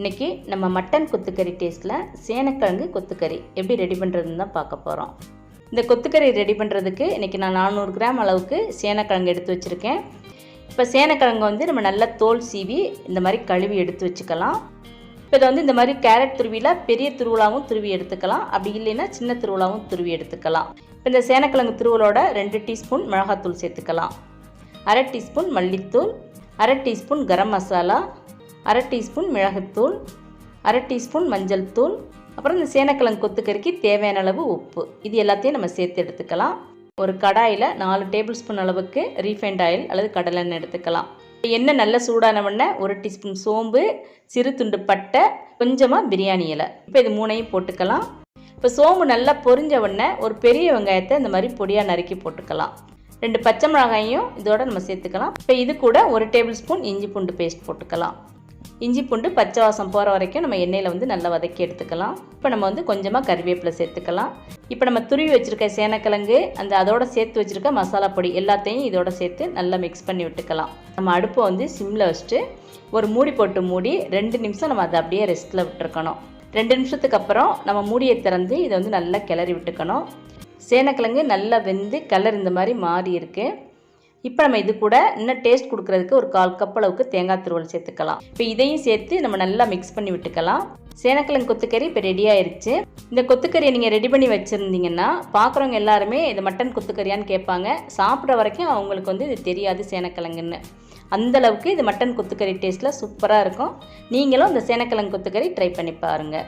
இன்றைக்கி நம்ம மட்டன் கொத்துக்கறி டேஸ்ட்டில் சேனக்கிழங்கு கொத்துக்கறி எப்படி ரெடி பண்ணுறதுன்னு தான் பார்க்க போகிறோம் இந்த கொத்துக்கறி ரெடி பண்ணுறதுக்கு இன்றைக்கி நான் நானூறு கிராம் அளவுக்கு சேனக்கிழங்கு எடுத்து வச்சுருக்கேன். இப்போ சேனக்கிழங்கு வந்து நம்ம நல்லா தோல் சீவி இந்த மாதிரி கழுவி எடுத்து வச்சுக்கலாம். இப்போ இதை வந்து இந்த மாதிரி கேரட் துருவியில் பெரிய துருவலாகவும் துருவி எடுத்துக்கலாம். அப்படி இல்லைன்னா சின்ன துருவலாகவும் துருவி எடுத்துக்கலாம். இப்போ இந்த சேனக்கிழங்கு துருவலோட ரெண்டு டீஸ்பூன் மிளகாத்தூள் சேர்த்துக்கலாம். அரை டீஸ்பூன் மல்லித்தூள் அரை டீஸ்பூன் கரம் மசாலா அரை டீஸ்பூன் மிளகுத்தூள் அரை டீஸ்பூன் மஞ்சள் தூள் அப்புறம் இந்த சேனக்கிழங்கு கொத்துக்கறிக்கு தேவையான அளவு உப்பு. இது எல்லாத்தையும் நம்ம சேர்த்து எடுத்துக்கலாம். ஒரு கடாயில் நாலு டேபிள் ஸ்பூன் அளவுக்கு ரீஃபைண்ட் ஆயில் அல்லது கடலெண்ணெய் எடுத்துக்கலாம். எண்ணெய் நல்ல சூடான உடனே ஒரு டீஸ்பூன் சோம்பு சிறு துண்டு பட்டை கொஞ்சமாக பிரியாணி இலை. இப்போ இது மூணையும் போட்டுக்கலாம். இப்போ சோம்பு நல்லா பொரிஞ்ச உடனே ஒரு பெரிய வெங்காயத்தை இந்த மாதிரி பொடியாக நறுக்கி போட்டுக்கலாம். ரெண்டு பச்சை மிளகாயும் இதோட நம்ம சேர்த்துக்கலாம். இப்போ இது கூட ஒரு டேபிள் ஸ்பூன் இஞ்சி பூண்டு பேஸ்ட் போட்டுக்கலாம். இஞ்சி பூண்டு பச்சை வாசம் போகிற வரைக்கும் நம்ம எண்ணெயில் வந்து நல்லா வதக்கி எடுத்துக்கலாம். இப்போ நம்ம வந்து கொஞ்சமாக கறிவேப்பிலை சேர்த்துக்கலாம். இப்போ நம்ம துருவி வச்சுருக்க சேனக்கிழங்கு அந்த அதோட சேர்த்து வச்சுருக்க மசாலா பொடி எல்லாத்தையும் இதோட சேர்த்து நல்லா மிக்ஸ் பண்ணி விட்டுக்கலாம். நம்ம அடுப்பை வந்து சிம்மில் வச்சுட்டு ஒரு மூடி போட்டு மூடி ரெண்டு நிமிஷம் நம்ம அதை அப்படியே ரெஸ்ட்டில் விட்டுருக்கணும். ரெண்டு நிமிஷத்துக்கு அப்புறம் நம்ம மூடியை திறந்து இதை வந்து நல்லா கிளறி விட்டுக்கணும். சேனக்கிழங்கு நல்லா வெந்து கலர் இந்த மாதிரி மாறி இருக்குது இப்போ நம்ம இது கூட இன்னும் டேஸ்ட் கொடுக்கறதுக்கு ஒரு கால் கப் அளவுக்கு தேங்காய் துருவல் சேர்த்துக்கலாம். இப்போ இதையும் சேர்த்து நம்ம நல்லா மிக்ஸ் பண்ணி விட்டுக்கலாம். சேனக்கிழங்கு கொத்துக்கறி இப்போ ரெடி ஆயிருச்சு. இந்த கொத்துக்கறியை நீங்கள் ரெடி பண்ணி வச்சுருந்தீங்கன்னா பார்க்குறவங்க எல்லாருமே இது மட்டன் கொத்துக்கறியான்னு கேட்பாங்க. சாப்பிட்ற வரைக்கும் அவங்களுக்கு வந்து இது தெரியாது சேனக்கிழங்குன்னு. அந்த அளவுக்கு இது மட்டன் கொத்துக்கறி டேஸ்ட்டில் சூப்பராக இருக்கும். நீங்களும் இந்த சேனக்கிழங்கு கொத்துக்கறி ட்ரை பண்ணி பாருங்கள்